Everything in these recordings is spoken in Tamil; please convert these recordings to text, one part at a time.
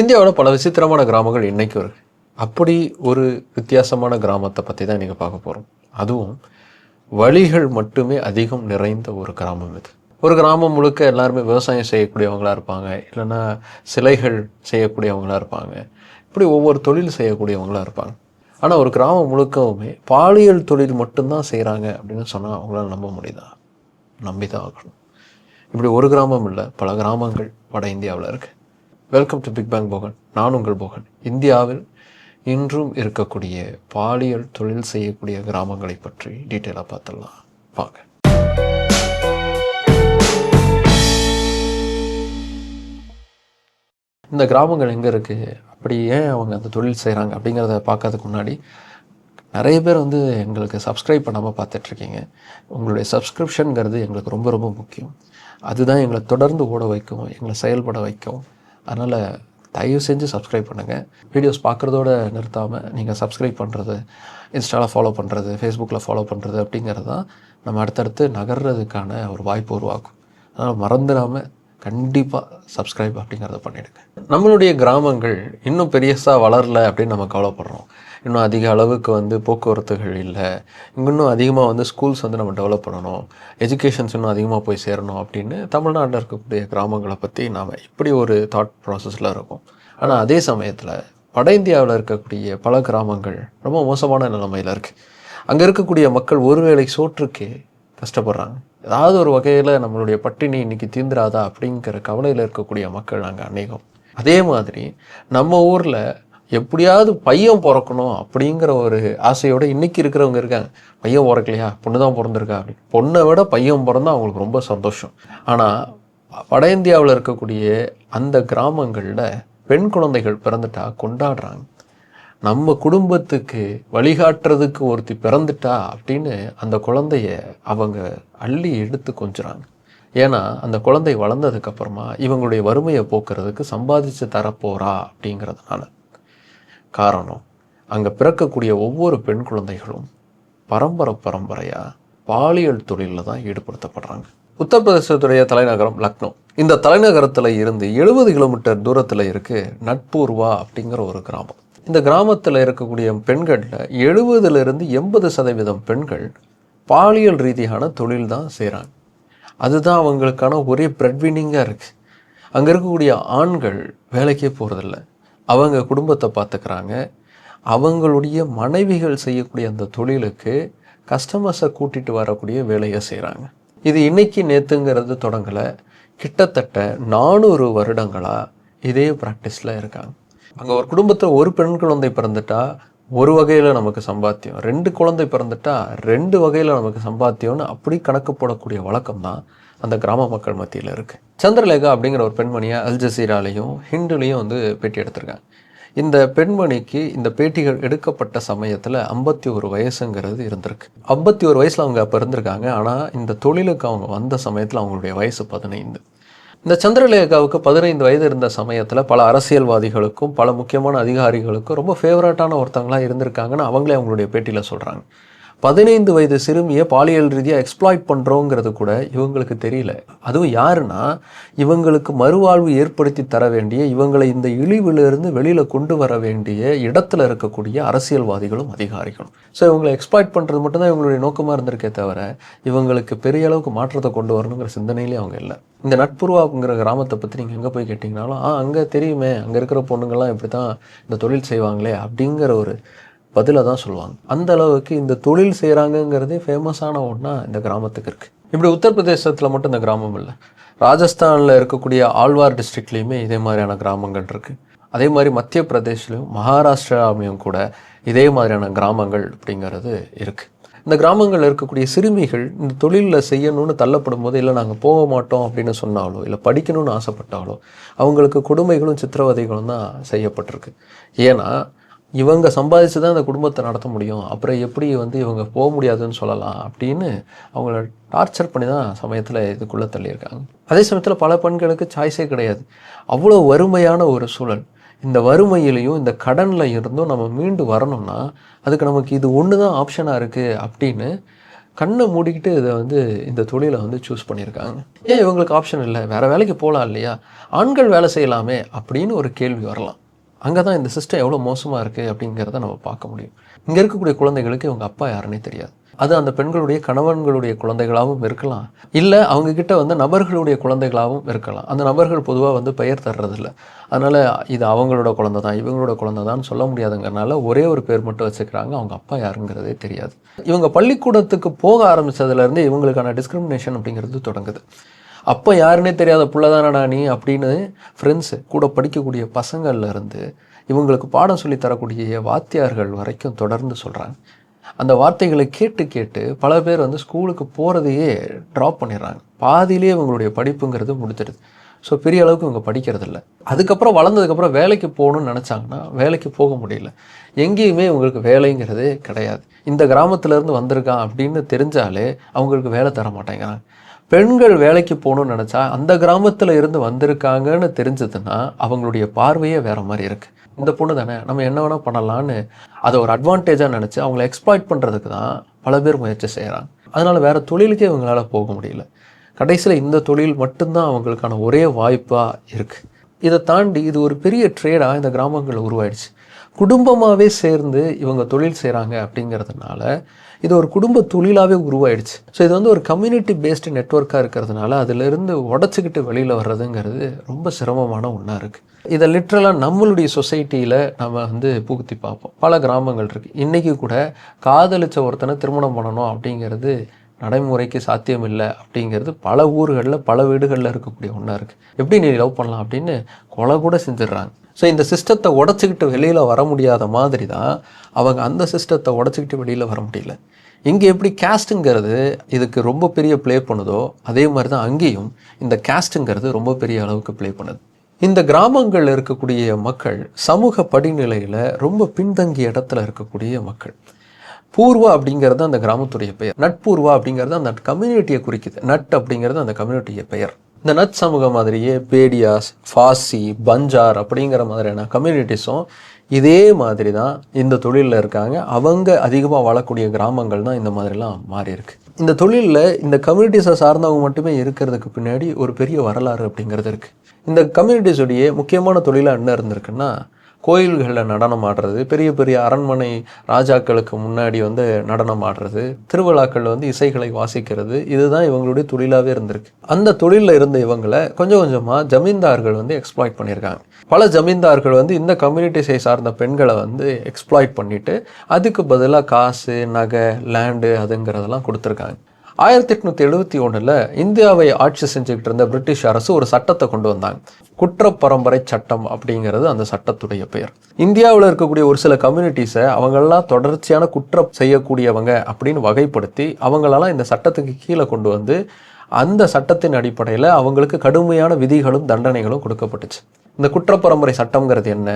இந்தியாவில் பல விசித்திரமான கிராமங்கள் இன்றைக்கும் இருக்கு அப்படி ஒரு வித்தியாசமான கிராமத்தை பற்றி தான் நீங்கள் பார்க்க போகிறோம் அதுவும் வழிகள் மட்டுமே அதிகம் நிறைந்த ஒரு கிராமம் இது. ஒரு கிராமம் முழுக்க எல்லாருமே விவசாயம் செய்யக்கூடியவங்களாக இருப்பாங்க. இல்லைன்னா சிலைகள் செய்யக்கூடியவங்களாக இருப்பாங்க. இப்படி ஒவ்வொரு தொழில் செய்யக்கூடியவங்களாக இருப்பாங்க. ஆனால் ஒரு கிராமம் முழுக்கவுமே பாலியல் தொழில் மட்டும்தான் செய்கிறாங்க அப்படின்னு சொன்னால் அவங்களால நம்ப முடியுதா? நம்பி தான் ஆகணும். இப்படி ஒரு கிராமம் இல்லை பல கிராமங்கள் வட இந்தியாவில் இருக்குது welcome to Big Bang Bogan நான் உங்கள் போகன் இந்தியாவில் இன்றும் இருக்கக்கூடிய பாலியல் தொழில் செய்யக்கூடிய கிராமங்களை பற்றி டீட்டெயிலாக பார்த்துடலாம். வாங்க. இந்த கிராமங்கள் எங்கே இருக்குது அப்படி ஏன் அவங்க அந்த தொழில் செய்கிறாங்க அப்படிங்கிறத பார்க்கறதுக்கு முன்னாடி நிறைய பேர் வந்து எங்களுக்கு சப்ஸ்கிரைப் பண்ணாமல் பார்த்துட்ருக்கீங்க. உங்களுடைய சப்ஸ்கிரிப்ஷனுங்கிறது எங்களுக்கு ரொம்ப ரொம்ப முக்கியம். அதுதான் எங்களை தொடர்ந்து ஓட வைக்கும் எங்களை செயல்பட வைக்கும். அதனால் தயவு செஞ்சு சப்ஸ்கிரைப் பண்ணுங்கள் வீடியோஸ் பார்க்குறதோட நிறுத்தாமல் நீங்கள் சப்ஸ்கிரைப் பண்ணுறது இன்ஸ்டாவில் ஃபாலோ பண்ணுறது ஃபேஸ்புக்கில் ஃபாலோ பண்ணுறது அப்படிங்கிறது தான் நம்ம அடுத்தடுத்து நகர்றதுக்கான ஒரு வாய்ப்பு உருவாக்கும். அதனால் மறந்துடாமல் கண்டிப்பாக சப்ஸ்கிரைப் அப்படிங்கிறத பண்ணிவிடுங்க நம்மளுடைய கிராமங்கள் இன்னும் பெரியசாக வளரல அப்படின்னு நம்ம கவலைப்படுறோம். இன்னும் அதிக அளவுக்கு வந்து போக்குவரத்துகள் இல்லை. இன்னும் அதிகமாக வந்து ஸ்கூல்ஸ் வந்து நம்ம டெவலப் பண்ணணும். எஜுகேஷன்ஸ் இன்னும் அதிகமாக போய் சேரணும் அப்படின்னு தமிழ்நாட்டில் இருக்கக்கூடிய கிராமங்களை பற்றி நாம் இப்படி ஒரு தாட் ப்ராசஸில் இருக்கும். ஆனால் அதே சமயத்தில் வட இந்தியாவில் இருக்கக்கூடிய பல கிராமங்கள் ரொம்ப மோசமான நிலைமையில் இருக்குது அங்கே இருக்கக்கூடிய மக்கள் ஒருவேளை சோற்றுக்கே கஷ்டப்படுறாங்க. ஏதாவது ஒரு வகையில் நம்மளுடைய பட்டினி இன்னைக்கு தீந்துராதா அப்படிங்கிற கவலையில் இருக்கக்கூடிய மக்கள் நாங்கள் அநேகம். அதே மாதிரி நம்ம ஊரில் எப்படியாவது பையன் பிறக்கணும் அப்படிங்கிற ஒரு ஆசையோடு இன்றைக்கி இருக்கிறவங்க இருக்காங்க. பையன் பிறக்கலையா? பொண்ணு தான் பிறந்திருக்கா? அப்படின்னு பொண்ணை விட பையன் பிறந்தா அவங்களுக்கு ரொம்ப சந்தோஷம். ஆனால் வட இந்தியாவில் இருக்கக்கூடிய அந்த கிராமங்களில் பெண் குழந்தைகள் பிறந்துட்டா கொண்டாடுறாங்க. நம்ம குடும்பத்துக்கு வழிகாட்டுறதுக்கு ஒருத்தி பிறந்துட்டா அப்படின்னு அந்த குழந்தைய அவங்க அள்ளி எடுத்து கொஞ்சுறாங்க. ஏன்னா அந்த குழந்தை வளர்ந்ததுக்கப்புறமா இவங்களுடைய வறுமையை போக்குறதுக்கு சம்பாதிச்சு தரப்போறா அப்படிங்கிறதுனால. காரணம். அங்கே பிறக்கக்கூடிய ஒவ்வொரு பெண் குழந்தைகளும் பரம்பரை பரம்பரையாக பாலியல் தொழிலில் தான் ஈடுபடுத்தப்படுறாங்க. உத்தரப்பிரதேசத்துடைய தலைநகரம் லக்னோ. இந்த தலைநகரத்தில் இருந்து எழுபது கிலோமீட்டர் தூரத்தில் இருக்கு நட்பூர்வா அப்படிங்கிற ஒரு கிராமம். இந்த கிராமத்தில் இருக்கக்கூடிய பெண்களில் எழுபதுலேருந்து எண்பது சதவீதம் பெண்கள் பாலியல் ரீதியான தொழில் தான் செய்கிறாங்க அதுதான் அவங்களுக்கான ஒரே பிரெட்வினிங்காக இருக்குது அங்கே இருக்கக்கூடிய ஆண்கள் வேலைக்கே போகிறதில்ல அவங்க குடும்பத்தை பார்த்துக்கிறாங்க. அவங்களுடைய மனைவிகள் செய்யக்கூடிய அந்த தொழிலுக்கு கஸ்டமர்ஸை கூட்டிட்டு வரக்கூடிய வேலையை செய்கிறாங்க இது இன்னைக்கு நேற்றுங்கிறது தொடங்கலை. கிட்டத்தட்ட நானூறு வருடங்களாக இதே ப்ராக்டிஸில் இருக்காங்க. அங்கே ஒரு குடும்பத்தில் ஒரு பெண் குழந்தை பிறந்துட்டா ஒரு வகையில் நமக்கு சம்பாத்தியம். ரெண்டு குழந்தை பிறந்துட்டா ரெண்டு வகையில் நமக்கு சம்பாத்தியம்னு அப்படி கணக்கு போடக்கூடிய வழக்கம் தான் அந்த கிராம மக்கள் மத்தியில் இருக்குது சந்திரலேகா அப்படிங்கிற ஒரு பெண்மணியை அல் ஜசீராலையும் ஹிண்டுலேயும் வந்து பேட்டி எடுத்திருக்காங்க. இந்த பெண்மணிக்கு இந்த பேட்டிகள் எடுக்கப்பட்ட சமயத்தில் ஐம்பத்தி ஒரு வயசுங்கிறது இருந்திருக்கு. ஐம்பத்தி ஒரு வயசில் அவங்க அப்போ இருந்திருக்காங்க. ஆனால் இந்த தொழிலுக்கு அவங்க வந்த சமயத்தில் அவங்களுடைய வயசு பதினைந்து. இந்த சந்திரலேகாவுக்கு பதினைந்து வயது இருந்த சமயத்தில் பல அரசியல்வாதிகளுக்கும் பல முக்கியமான அதிகாரிகளுக்கும் ரொம்ப ஃபேவரட்டான ஒருத்தங்களாக இருந்திருக்காங்கன்னு அவங்களே அவங்களுடைய பேட்டியில் சொல்கிறாங்க பதினைந்து வயது சிறுமியை பாலியல் ரீதியாக எக்ஸ்ப்ளாய்ட் பண்ணுறோங்கிறது கூட இவங்களுக்கு தெரியல. அதுவும் யாருன்னா இவங்களுக்கு மறுவாழ்வு ஏற்படுத்தி தர வேண்டிய இவங்களை இந்த இழிவிலிருந்து வெளியில் கொண்டு வர வேண்டிய இடத்துல இருக்கக்கூடிய அரசியல்வாதிகளும் அதிகாரிகளும். ஸோ இவங்களை எக்ஸ்ப்ளாய்ட் பண்ணுறது மட்டும்தான் இவங்களுடைய நோக்கமாக இருந்திருக்கே தவிர இவங்களுக்கு பெரிய அளவுக்கு மாற்றத்தை கொண்டு வரணுங்கிற சிந்தனையிலே அவங்க இல்லை. இந்த நட்புருவாங்கிற கிராமத்தை பற்றி நீங்கள் எங்கே போய் கேட்டிங்கனாலும் ஆ அங்கே தெரியுமே அங்கே இருக்கிற பொண்ணுங்கள்லாம் இப்படி தான் இந்த தொழில் செய்வாங்களே அப்படிங்கிற ஒரு பதிலை தான் சொல்லுவாங்க. அந்த அளவுக்கு இந்த தொழில் செய்கிறாங்கங்கிறதே ஃபேமஸான ஒன்றா இந்த கிராமத்துக்கு இருக்குது இப்படி உத்தரப்பிரதேசத்தில் மட்டும் இந்த கிராமம் இல்லை. ராஜஸ்தானில் இருக்கக்கூடிய ஆழ்வார் டிஸ்ட்ரிக்ட்லேயுமே இதே மாதிரியான கிராமங்கள் இருக்குது அதே மாதிரி மத்திய பிரதேஷ்லையும் மகாராஷ்டிராவிலையும் கூட இதே மாதிரியான கிராமங்கள் அப்படிங்கிறது இருக்குது இந்த கிராமங்களில் இருக்கக்கூடிய சிறுமிகள் இந்த தொழிலில் செய்யணும்னு தள்ளப்படும் போது இல்லை நாங்கள் போக மாட்டோம் அப்படின்னு சொன்னாலோ இல்லை படிக்கணும்னு ஆசைப்பட்டாலோ அவங்களுக்கு கொடுமைகளும் சித்திரவதைகளும் தான் செய்யப்பட்டிருக்கு. ஏன்னா இவங்க சம்பாதிச்சு தான் அந்த குடும்பத்தை நடத்த முடியும். அப்புறம் எப்படி வந்து இவங்க போக முடியாதுன்னு சொல்லலாம் அப்படின்னு அவங்கள டார்ச்சர் பண்ணி தான் சமயத்தில் இதுக்குள்ளே தள்ளியிருக்காங்க. அதே சமயத்தில் பல பெண்களுக்கு சாய்ஸே கிடையாது. அவ்வளோ வறுமையான ஒரு சூழல். இந்த வறுமையிலையும் இந்த கடனில் இருந்தும் நம்ம மீண்டு வரணும்னா அதுக்கு நமக்கு இது ஒன்று தான் ஆப்ஷனாக இருக்குது அப்படின்னு கண்ணை மூடிக்கிட்டு இதை வந்து இந்த தொழிலை வந்து சூஸ் பண்ணியிருக்காங்க. ஏன் இவங்களுக்கு ஆப்ஷன் இல்லை? வேறு வேலைக்கு போகலாம் இல்லையா? ஆண்கள் வேலை செய்யலாமே அப்படின்னு ஒரு கேள்வி வரலாம். அங்கே தான் இந்த சிஸ்டம் எவ்வளோ மோசமாக இருக்குது அப்படிங்கிறத நம்ம பார்க்க முடியும். இங்கே இருக்கக்கூடிய குழந்தைகளுக்கு இவங்க அப்பா யாருன்னே தெரியாது. அது அந்த பெண்களுடைய கணவன்களுடைய குழந்தைகளாகவும் இருக்கலாம். இல்லை அவங்கக்கிட்ட வந்து நபர்களுடைய குழந்தைகளாகவும் இருக்கலாம். அந்த நபர்கள் பொதுவாக வந்து பெயர் தர்றதில்ல. அதனால் இது அவங்களோட குழந்தை தான் இவங்களோட குழந்தை தான் சொல்ல முடியாதுங்கிறனால ஒரே ஒரு பேர் மட்டும் வச்சுக்கிறாங்க. அவங்க அப்பா யாருங்கிறதே தெரியாது. இவங்க பள்ளிக்கூடத்துக்கு போக ஆரம்பித்ததுலேருந்து இவங்களுக்கான டிஸ்கிரிமினேஷன் அப்படிங்கிறது தொடங்குது. அப்போ யாருன்னே தெரியாத புள்ளதானடா நீ அப்படின்னு ஃப்ரெண்ட்ஸு கூட படிக்கக்கூடிய பசங்கள்லேருந்து இவங்களுக்கு பாடம் சொல்லி தரக்கூடிய வாத்தியார்கள் வரைக்கும் தொடர்ந்து சொல்கிறாங்க அந்த வார்த்தைகளை கேட்டு கேட்டு பல பேர் வந்து ஸ்கூலுக்கு போகிறதையே ட்ராப் பண்ணிடுறாங்க. பாதியிலே இவங்களுடைய படிப்புங்கிறது முடிஞ்சிடுது. ஸோ பெரிய அளவுக்கு இவங்க படிக்கிறதில்ல. அதுக்கப்புறம் வளர்ந்ததுக்கப்புறம் வேலைக்கு போகணும்னு நினச்சாங்கன்னா வேலைக்கு போக முடியல. எங்கேயுமே இவங்களுக்கு வேலைங்கிறதே கிடையாது. இந்த கிராமத்துலேருந்து வந்திருக்கான் அப்படின்னு தெரிஞ்சாலே அவங்களுக்கு வேலை தர மாட்டேங்கிறாங்க. பெண்கள் வேலைக்கு போகணும்னு நினச்சா அந்த கிராமத்தில் இருந்து வந்திருக்காங்கன்னு தெரிஞ்சதுன்னா அவங்களுடைய பார்வையே வேறு மாதிரி இருக்குது இந்த பொண்ணு தானே நம்ம என்ன வேணால் பண்ணலான்னு அதை ஒரு அட்வான்டேஜாக நினச்சி அவங்கள எக்ஸ்ப்ளாய்ட் பண்ணுறதுக்கு தான் பல பேர் முயற்சி செய்கிறாங்க அதனால் வேறு தொழிலுக்கே இவங்களால போக முடியல. கடைசியில் இந்த தொழில் மட்டும்தான் அவங்களுக்கான ஒரே வாய்ப்பாக இருக்குது இதை தாண்டி இது ஒரு பெரிய ட்ரேடாக இந்த கிராமங்களில் உருவாயிடுச்சு. குடும்பமாகவே சேர்ந்து இவங்க தொழில் செய்கிறாங்க அப்படிங்கிறதுனால இது ஒரு குடும்ப தொழிலாகவே உருவாயிடுச்சு. ஸோ இது வந்து ஒரு கம்யூனிட்டி பேஸ்டு நெட்ஒர்க்காக இருக்கிறதுனால அதிலிருந்து உடச்சிக்கிட்டு வெளியில் வர்றதுங்கிறது ரொம்ப சிரமமான ஒன்றா இருக்குது இதை லிட்ரலாக நம்மளுடைய சொசைட்டியில் நம்ம வந்து புகுத்தி பார்ப்போம். பல கிராமங்கள் இருக்குது இன்றைக்கி கூட காதலிச்ச ஒருத்தனை திருமணம் பண்ணணும் அப்படிங்கிறது நடைமுறைக்கு சாத்தியம் இல்லை அப்படிங்கிறது பல ஊர்களில் பல வீடுகளில் இருக்கக்கூடிய ஒன்றா இருக்குது எப்படி நீ லவ் பண்ணலாம் அப்படின்னு கொலை கூட செஞ்சிடுறாங்க. ஸோ இந்த சிஸ்டத்தை உடச்சிக்கிட்டு வெளியில் வர முடியாத மாதிரி தான் அவங்க அந்த சிஸ்டத்தை உடச்சிக்கிட்டு வெளியில் வர முடியல. இங்கே எப்படி கேஸ்ட்டுங்கிறது இதுக்கு ரொம்ப பெரிய ப்ளே பண்ணுதோ அதே மாதிரி தான் அங்கேயும் இந்த கேஸ்ட்டுங்கிறது ரொம்ப பெரிய அளவுக்கு ப்ளே பண்ணுது. இந்த கிராமங்களில் இருக்கக்கூடிய மக்கள் சமூக படிநிலையில் ரொம்ப பின்தங்கிய இடத்துல இருக்கக்கூடிய மக்கள். பூர்வா அப்படிங்கிறது அந்த கிராமத்துடைய பெயர். நட்பூர்வா அப்படிங்கிறது அந்த கம்யூனிட்டியை குறிக்குது. நட் அப்படிங்கிறது அந்த கம்யூனிட்டிய பெயர். இந்த நட் சமூகம் மாதிரியே பேடியாஸ் ஃபாசி பஞ்சார் அப்படிங்கிற மாதிரியான கம்யூனிட்டிஸும் இதே மாதிரி தான் இந்த தொழிலில் இருக்காங்க. அவங்க அதிகமாக வாழக்கூடிய கிராமங்கள் தான் இந்த மாதிரிலாம் மாறி இருக்கு இந்த தொழிலில் இந்த கம்யூனிட்டிஸை சார்ந்தவங்க மட்டுமே இருக்கிறதுக்கு பின்னாடி ஒரு பெரிய வரலாறு அப்படிங்கிறது இருக்குது இந்த கம்யூனிட்டிஸுடைய முக்கியமான தொழிலாக என்ன இருந்திருக்குன்னா கோயில்களில் நடனம் ஆடுறது பெரிய பெரிய அரண்மனை ராஜாக்களுக்கு முன்னாடி வந்து நடனம் ஆடுறது திருவிழாக்களில் வந்து இசைகளை வாசிக்கிறது இதுதான் இவங்களுடைய தொழிலாகவே இருந்திருக்கு. அந்த தொழிலில் இருந்த இவங்களை கொஞ்சம் கொஞ்சமாக ஜமீன்தார்கள் வந்து எக்ஸ்ப்ளாய்ட் பண்ணியிருக்காங்க. பல ஜமீன்தார்கள் வந்து இந்த கம்யூனிட்டிஸை சார்ந்த பெண்களை வந்து எக்ஸ்ப்ளாய்ட் பண்ணிட்டு அதுக்கு பதிலாக காசு நகை லேண்டு அதுங்கிறதெல்லாம் கொடுத்துருக்காங்க. ஆயிரத்தி எட்நூற்றி எழுபத்தி ஒன்றில் இந்தியாவை ஆட்சி செஞ்சுக்கிட்டு இருந்த பிரிட்டிஷ் அரசு ஒரு சட்டத்தை கொண்டு வந்தாங்க. குற்ற பரம்பரை சட்டம் அப்படிங்கிறது அந்த சட்டத்துடைய பெயர். இந்தியாவில் இருக்கக்கூடிய ஒரு சில கம்யூனிட்டிஸை அவங்களெல்லாம் தொடர்ச்சியான குற்றம் செய்யக்கூடியவங்க அப்படின்னு வகைப்படுத்தி அவங்களெல்லாம் இந்த சட்டத்துக்கு கீழே கொண்டு வந்து அந்த சட்டத்தின் அடிப்படையில் அவங்களுக்கு கடுமையான விதிகளும் தண்டனைகளும் கொடுக்கப்பட்டுச்சு. இந்த குற்றப்பரம்பரை சட்டம்ங்கிறது என்ன?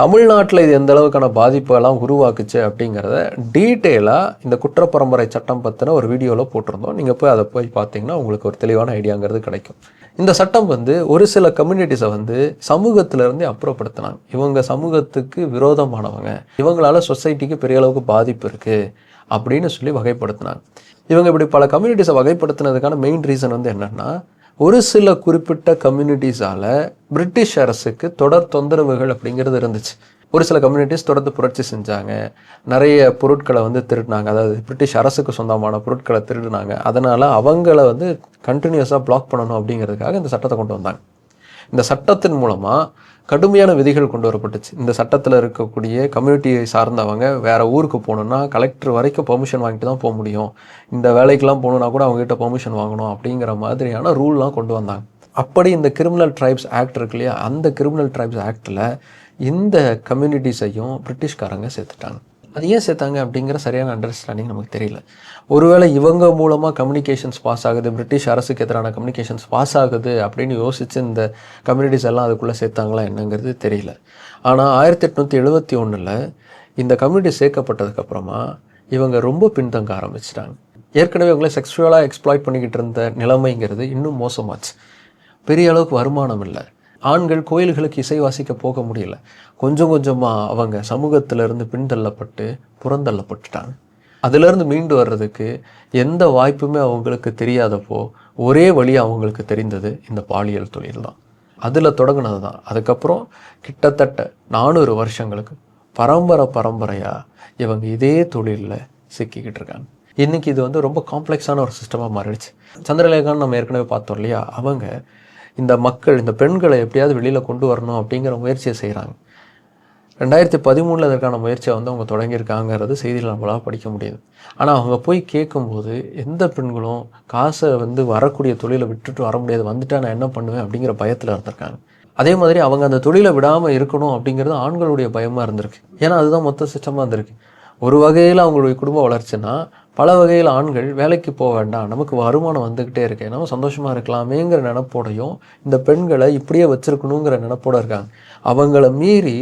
தமிழ்நாட்டில் இது எந்த அளவுக்கான பாதிப்புகள்லாம் உருவாக்குச்சு அப்படிங்கிறத டீட்டெயிலாக இந்த குற்றப்பரம்பரை சட்டம் பற்றின ஒரு வீடியோவில் போட்டிருந்தோம். நீங்கள் போய் அதை போய் பார்த்தீங்கன்னா உங்களுக்கு ஒரு தெளிவான ஐடியாங்கிறது கிடைக்கும். இந்த சட்டம் வந்து ஒரு சில கம்யூனிட்டிஸை வந்து சமூகத்திலேருந்தே அப்புறப்படுத்தினாங்க. இவங்க சமூகத்துக்கு விரோதமானவங்க. இவங்களால் சொசைட்டிக்கு பெரிய அளவுக்கு பாதிப்பு இருக்குது அப்படின்னு சொல்லி வகைப்படுத்தினாங்க. இவங்க இப்படி பல கம்யூனிட்டிஸை வகைப்படுத்தினதுக்கான மெயின் ரீசன் வந்து என்னென்னா ஒரு சில குறிப்பிட்ட கம்யூனிட்டிஸால் பிரிட்டிஷ் அரசுக்கு தொடர் தொந்தரவுகள் அப்படிங்கிறது இருந்துச்சு. ஒரு சில கம்யூனிட்டிஸ் தொடர்ந்து புரட்சி செஞ்சாங்க. நிறைய பொருட்களை வந்து திருடினாங்க. அதாவது பிரிட்டிஷ் அரசுக்கு சொந்தமான பொருட்களை திருடினாங்க. அதனால் அவங்கள வந்து கண்டினியூஸாக பிளாக் பண்ணணும் அப்படிங்கிறதுக்காக இந்த சட்டத்தை கொண்டு வந்தாங்க. இந்த சட்டத்தின் மூலமாக கடுமையான விதிகள் கொண்டு வரப்பட்டுச்சு. இந்த சட்டத்தில் இருக்கக்கூடிய கம்யூனிட்டியை சார்ந்தவங்க வேறு ஊருக்கு போகணுன்னா கலெக்டர் வரைக்கும் பெர்மிஷன் வாங்கிட்டு தான் போக முடியும். இந்த வேலைக்கெல்லாம் போகணுன்னா கூட அவங்ககிட்ட பெர்மிஷன் வாங்கணும் அப்படிங்கிற மாதிரியான ரூல்லாம் கொண்டு வந்தாங்க. அப்படி இந்த கிரிமினல் ட்ரைப்ஸ் ஆக்ட் இருக்கு இல்லையா? அந்த கிரிமினல் ட்ரைப்ஸ் ஆக்டில் இந்த கம்யூனிட்டிஸையும் பிரிட்டிஷ்காரங்க சேர்த்துட்டாங்க. அது ஏன் சேர்த்தாங்க அப்படிங்கிற சரியான அண்டர்ஸ்டாண்டிங் நமக்கு தெரியல. ஒருவேளை இவங்க மூலமாக கம்யூனிகேஷன்ஸ் பாஸ் ஆகுது பிரிட்டிஷ் அரசுக்கு எதிரான கம்யூனிகேஷன்ஸ் பாஸ் ஆகுது அப்படின்னு யோசித்து இந்த கம்யூனிட்டிஸ் எல்லாம் அதுக்குள்ளே சேர்த்தாங்களா என்னங்கிறது தெரியல. ஆனால் ஆயிரத்தி எட்நூற்றி எழுபத்தி ஒன்றில் இந்த கம்யூனிட்டி சேர்க்கப்பட்டதுக்கப்புறமா இவங்க ரொம்ப பின்தங்க ஆரம்பிச்சிட்டாங்க. ஏற்கனவே இவங்களை செக்ஷுவலாக எக்ஸ்ப்ளாய்ட் பண்ணிக்கிட்டு இருந்த நிலைமைங்கிறது இன்னும் மோசமாச்சு. பெரிய அளவுக்கு வருமானம் இல்லை. ஆண்கள் கோயில்களுக்கு இசை வாசிக்க போக முடியல. கொஞ்சம் கொஞ்சமாக அவங்க சமூகத்திலிருந்து பின்தள்ளப்பட்டு புறந்தள்ளப்பட்டுட்டாங்க. அதிலிருந்து மீண்டு வர்றதுக்கு எந்த வாய்ப்புமே அவங்களுக்கு தெரியாதப்போ ஒரே வழி அவங்களுக்கு தெரிந்தது இந்த பாலியல் தொழில் தான் அதில் தொடங்கினது தான் அதுக்கப்புறம் கிட்டத்தட்ட நானூறு வருஷங்களுக்கு பரம்பரை பரம்பரையாக இவங்க இதே தொழிலில் சிக்கிக்கிட்டு இருக்காங்க. இன்றைக்கி இது வந்து ரொம்ப காம்ப்ளெக்ஸான ஒரு சிஸ்டமாக மாறிடுச்சு. சந்திரலேகான்னு நம்ம ஏற்கனவே பார்த்தோம் இல்லையா? அவங்க இந்த மக்கள் இந்த பெண்களை எப்படியாவது வெளியில் கொண்டு வரணும் அப்படிங்கிற முயற்சியை செய்கிறாங்க ரெண்டாயிரத்தி பதிமூணில் அதற்கான முயற்சியை வந்து அவங்க தொடங்கியிருக்காங்கிறது செய்தியில் நம்மளால் படிக்க முடியுது. ஆனால் அவங்க போய் கேட்கும்போது எந்த பெண்களும் காசை வந்து வரக்கூடிய தொழிலை விட்டுட்டு வர முடியாது. வந்துட்டா நான் என்ன பண்ணுவேன் அப்படிங்கிற பயத்தில் இருந்திருக்காங்க. அதே மாதிரி அவங்க அந்த தொழிலை விடாமல் இருக்கணும் அப்படிங்கிறது ஆண்களுடைய பயமாக இருந்திருக்கு. ஏன்னா அதுதான் மொத்த சிஸ்டமாக இருந்திருக்கு. ஒரு வகையில் அவங்களுடைய குடும்ப வளர்ச்சினா பல வகையில் ஆண்கள் வேலைக்கு போக வேண்டாம். நமக்கு வருமானம் வந்துக்கிட்டே இருக்கு. நம்ம சந்தோஷமாக இருக்கலாமேங்கிற நினப்போடையும் இந்த பெண்களை இப்படியே வச்சுருக்கணுங்கிற நினப்போட இருக்காங்க. அவங்கள மீறி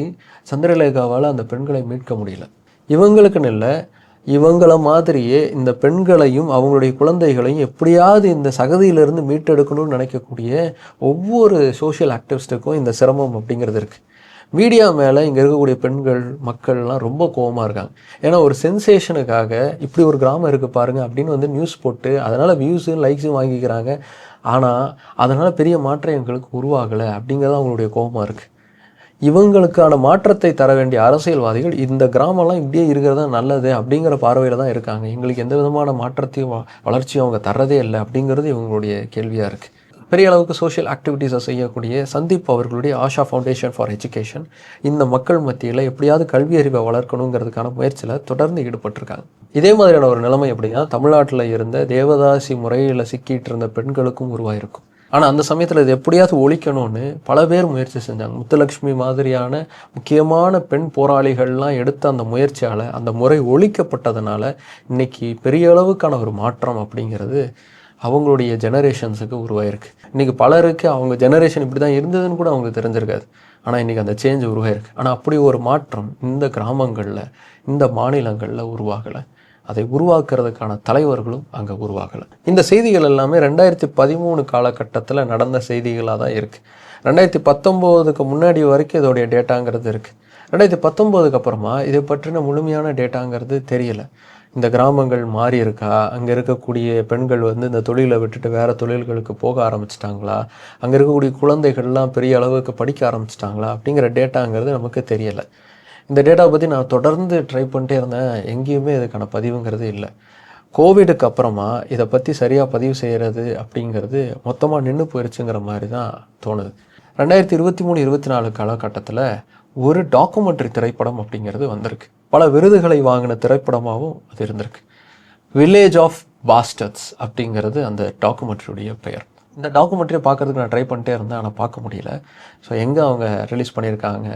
சந்திரலேகாவால் அந்த பெண்களை மீட்க முடியல. இவங்களுக்குன்னு இல்லை இவங்கள மாதிரியே இந்த பெண்களையும் அவங்களுடைய குழந்தைகளையும் எப்படியாவது இந்த சகதியிலிருந்து மீட்டெடுக்கணும்னு நினைக்கக்கூடிய ஒவ்வொரு சோஷியல் ஆக்டிவிஸ்ட்டுக்கும் இந்த சிரமம் அப்படிங்கிறது இருக்குது மீடியா மேலே இங்கே இருக்கக்கூடிய பெண்கள் மக்கள்லாம் ரொம்ப கோவமாக இருக்காங்க. ஏன்னா ஒரு சென்சேஷனுக்காக இப்படி ஒரு கிராமம் இருக்குது பாருங்கள் அப்படின்னு வந்து நியூஸ் போட்டு அதனால் வியூஸும் லைக்ஸும் வாங்கிக்கிறாங்க. ஆனால் அதனால் பெரிய மாற்றம் எங்களுக்கு உருவாகலை அப்படிங்கிறது அவங்களுடைய கோபமாக இருக்குது இவங்களுக்கான மாற்றத்தை தர வேண்டிய அரசியல்வாதிகள் இந்த கிராமம்லாம் இப்படியே இருக்கிறது தான் நல்லது அப்படிங்கிற பார்வையில் தான் இருக்காங்க. எங்களுக்கு எந்த விதமான மாற்றத்தையும் வ- வளர்ச்சியும் அவங்க தர்றதே இல்லை அப்படிங்கிறது இவங்களுடைய கேள்வியாக இருக்குது பெரிய அளவுக்கு சோஷியல் ஆக்டிவிட்டீஸை செய்யக்கூடிய சந்தீப் அவர்களுடைய ஆஷா ஃபவுண்டேஷன் ஃபார் எஜுகேஷன் இந்த மக்கள் மத்தியில் எப்படியாவது கல்வி அறிவை வளர்க்கணுங்கிறதுக்கான முயற்சியில் தொடர்ந்து ஈடுபட்டிருக்காங்க. இதே மாதிரியான ஒரு நிலைமை எப்படின்னா தமிழ்நாட்டில் இருந்த தேவதாசி முறையில் சிக்கிட்டு இருந்த பெண்களுக்கும் உருவாயிருக்கும். ஆனால் அந்த சமயத்தில் இது எப்படியாவது ஒழிக்கணும்னு பல பேர் முயற்சி செஞ்சாங்க. முத்துலக்ஷ்மி மாதிரியான முக்கியமான பெண் போராளிகள்லாம் எடுத்த அந்த முயற்சியால் அந்த முறை ஒழிக்கப்பட்டதுனால இன்னைக்கு பெரிய அளவுக்கான ஒரு மாற்றம் அப்படிங்கிறது அவங்களுடைய ஜெனரேஷன்ஸுக்கு உருவாயிருக்கு. இன்றைக்கி பலருக்கு அவங்க ஜெனரேஷன் இப்படி தான் இருந்ததுன்னு கூட அவங்களுக்கு தெரிஞ்சிருக்காது. ஆனால் இன்றைக்கி அந்த சேஞ்ச் உருவாயிருக்கு. ஆனால் அப்படி ஒரு மாற்றம் இந்த கிராமங்களில் இந்த மாநிலங்களில் உருவாகலை. அதை உருவாக்குறதுக்கான தலைவர்களும் அங்கே உருவாகலை. இந்த செய்திகள் எல்லாமே ரெண்டாயிரத்தி பதிமூணு காலகட்டத்தில் நடந்த செய்திகளாக தான் இருக்குது ரெண்டாயிரத்தி பத்தொம்போதுக்கு முன்னாடி வரைக்கும் இதோடைய டேட்டாங்கிறது இருக்குது ரெண்டாயிரத்தி பத்தொம்போதுக்கு அப்புறமா இதை பற்றின முழுமையான டேட்டாங்கிறது தெரியல. இந்த கிராமங்கள் மாறி இருக்கா? அங்கே இருக்கக்கூடிய பெண்கள் வந்து இந்த தொழிலை விட்டுட்டு வேறு தொழில்களுக்கு போக ஆரம்பிச்சிட்டாங்களா? அங்கே இருக்கக்கூடிய குழந்தைகள்லாம் பெரிய அளவுக்கு படிக்க ஆரம்பிச்சிட்டாங்களா? அப்படிங்கிற டேட்டாங்கிறது நமக்கு தெரியலை. இந்த டேட்டாவை பற்றி நான் தொடர்ந்து ட்ரை பண்ணிட்டே இருந்தேன். எங்கேயுமே இதுக்கான பதிவுங்கிறது இல்லை. கோவிடுக்கு அப்புறமா இதை பற்றி சரியாக பதிவு செய்கிறது அப்படிங்கிறது மொத்தமாக நின்று போயிடுச்சுங்கிற மாதிரி தான் தோணுது. ரெண்டாயிரத்தி இருபத்தி மூணு இருபத்தி நாலு காலகட்டத்தில் ஒரு டாக்குமெண்ட்ரி திரைப்படம் அப்படிங்கிறது வந்திருக்கு. பல விருதுகளை வாங்கின திரைப்படமாகவும் அது இருந்திருக்கு. வில்லேஜ் ஆஃப் பாஸ்டர்ஸ் அப்படிங்கிறது அந்த டாக்குமெண்ட்ரியுடைய பெயர். இந்த டாக்குமெண்ட்ரியை பார்க்கறதுக்கு நான் ட்ரை பண்ணிட்டே இருந்தேன் ஆனால் பார்க்க முடியல. ஸோ எங்கே அவங்க ரிலீஸ் பண்ணியிருக்காங்க?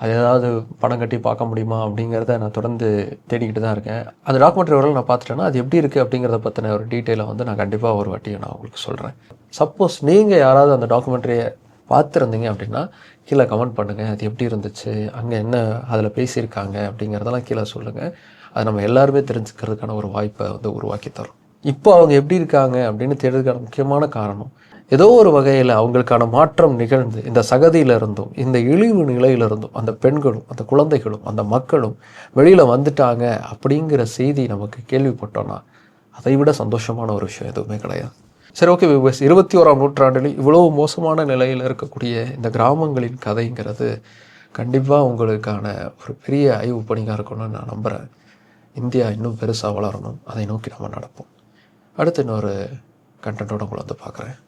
அது ஏதாவது பணம் கட்டி பார்க்க முடியுமா அப்படிங்கிறத நான் தொடர்ந்து தேடிக்கிட்டு தான் இருக்கேன். அந்த டாக்குமெண்ட்ரி ஓரளவு நான் பார்த்துட்டேன்னா அது எப்படி இருக்குது அப்படிங்கிறத பற்றின ஒரு டீட்டெயிலை வந்து நான் கண்டிப்பாக ஒரு வாட்டி நான் உங்களுக்கு சொல்கிறேன் சப்போஸ் நீங்கள் யாராவது அந்த டாக்குமெண்ட்ரியை பார்த்துருந்தீங்க அப்படின்னா கீழே கமெண்ட் பண்ணுங்கள் அது எப்படி இருந்துச்சு? அங்கே என்ன அதில் பேசியிருக்காங்க அப்படிங்கிறதெல்லாம் கீழே சொல்லுங்கள் அது நம்ம எல்லாருமே தெரிஞ்சுக்கிறதுக்கான ஒரு வாய்ப்பை வந்து உருவாக்கி தரும். இப்போ அவங்க எப்படி இருக்காங்க அப்படின்னு தேடுறதுக்கான முக்கியமான காரணம் ஏதோ ஒரு வகையில் அவங்களுக்கான மாற்றம் நிகழ்ந்து இந்த சகதியில இருந்தும் இந்த இழிவு நிலையிலிருந்தும் அந்த பெண்களும் அந்த குழந்தைகளும் அந்த மக்களும் வெளியில் வந்துட்டாங்க அப்படிங்கிற செய்தி நமக்கு கேள்விப்பட்டோன்னா அதை விட சந்தோஷமான ஒரு விஷயம் எதுவுமே கிடையாது. சரி ஓகே விவஸ் இருபத்தி ஓராம் நூற்றாண்டில் இவ்வளவு மோசமான நிலையில் இருக்கக்கூடிய இந்த கிராமங்களின் கதைங்கிறது கண்டிப்பாக உங்களுக்கான ஒரு பெரிய ஆய்வு பணியாக இருக்கணும்னு நான் நம்புகிறேன் இந்தியா இன்னும் பெருசாக வளரணும். அதை நோக்கி நம்ம நடப்போம். அடுத்து இன்னொரு கண்டென்ட்டோட உங்களை வந்து பார்க்குறேன்.